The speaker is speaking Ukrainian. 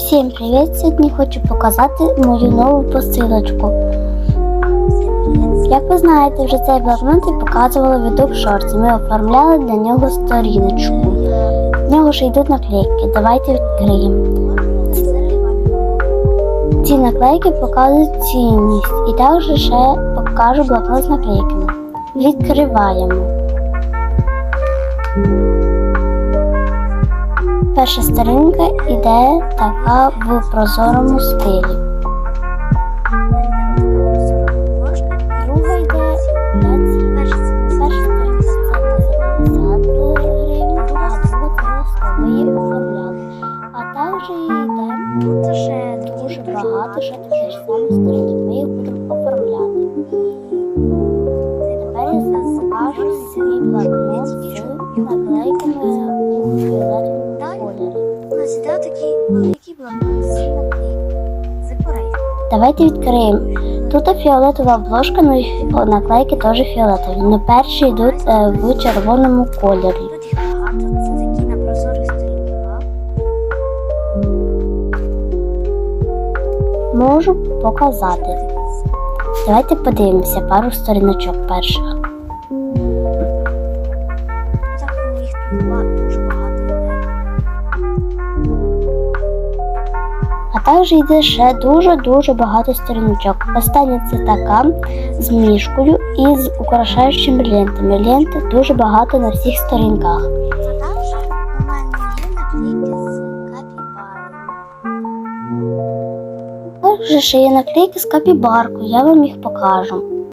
Всім привіт! Сьогодні хочу показати мою нову посилочку. Як ви знаєте, вже цей блокнот я показувала в YouTube. Ми оформляли для нього сторіночку. В нього ж йдуть наклейки. Давайте відкриємо. Ці наклейки показують цінність і також ще покажу блокнот з наклейками. Відкриваємо. Перша сторінка йде така в прозорому стилі. Друга йде перша сторінка це 50 гривень, а друга це 100. Ви їх оформляли. А також йде тут дуже багато, ще такі ж самі. Ми їх будемо оформляти. Тепер я наклейками у фіолетовому. Іде такий великий блокнот з наклейками. Давайте відкриємо. Тут фіолетова обложка, ну і наклейки теж фіолетові. Ну перші йдуть е, в червоному кольорі. Тут їх багато, це такі на прозорих сторінках. Можу показати. Давайте подивимося пару сторіночок перших. Так у них тут дуже А також йде ще дуже-дуже багато сторіночок. Остання це така з мішкою і з украшаючими лентами. Ленти дуже багато на всіх сторінках. Також ще є наклейки з капібаркою, я вам їх покажу.